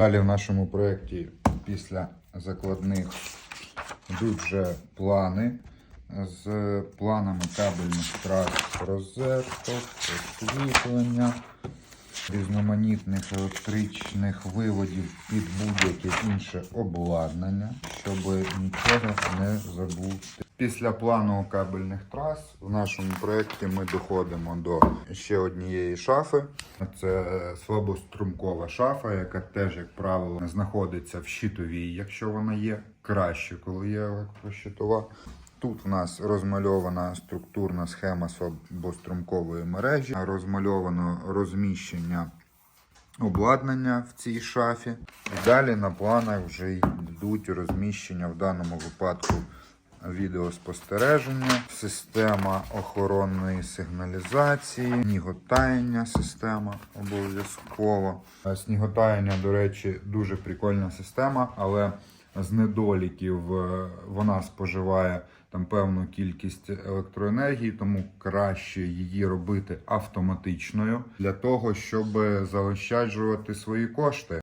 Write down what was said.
Далі в нашому проєкті після закладних йдуть вже плани з планами кабельних трас розеток, освітлення, різноманітних електричних виводів під будь-яке інше обладнання, щоб нічого не забути. Після плану кабельних трас в нашому проєкті ми доходимо до ще однієї шафи. Це слабострумкова шафа, яка теж, як правило, знаходиться в щитовій, якщо вона є краще, коли є електрощитова. Тут у нас розмальована структурна схема слабострумкової мережі, розмальовано розміщення обладнання в цій шафі. І далі на планах вже йдуть розміщення в даному випадку відеоспостереження, система охоронної сигналізації, сніготаяння система обов'язково. Е, Сніготаяння, до речі, дуже прикольна система, але з недоліків е, вона споживає там певну кількість електроенергії, тому краще її робити автоматичною для того, щоб заощаджувати свої кошти.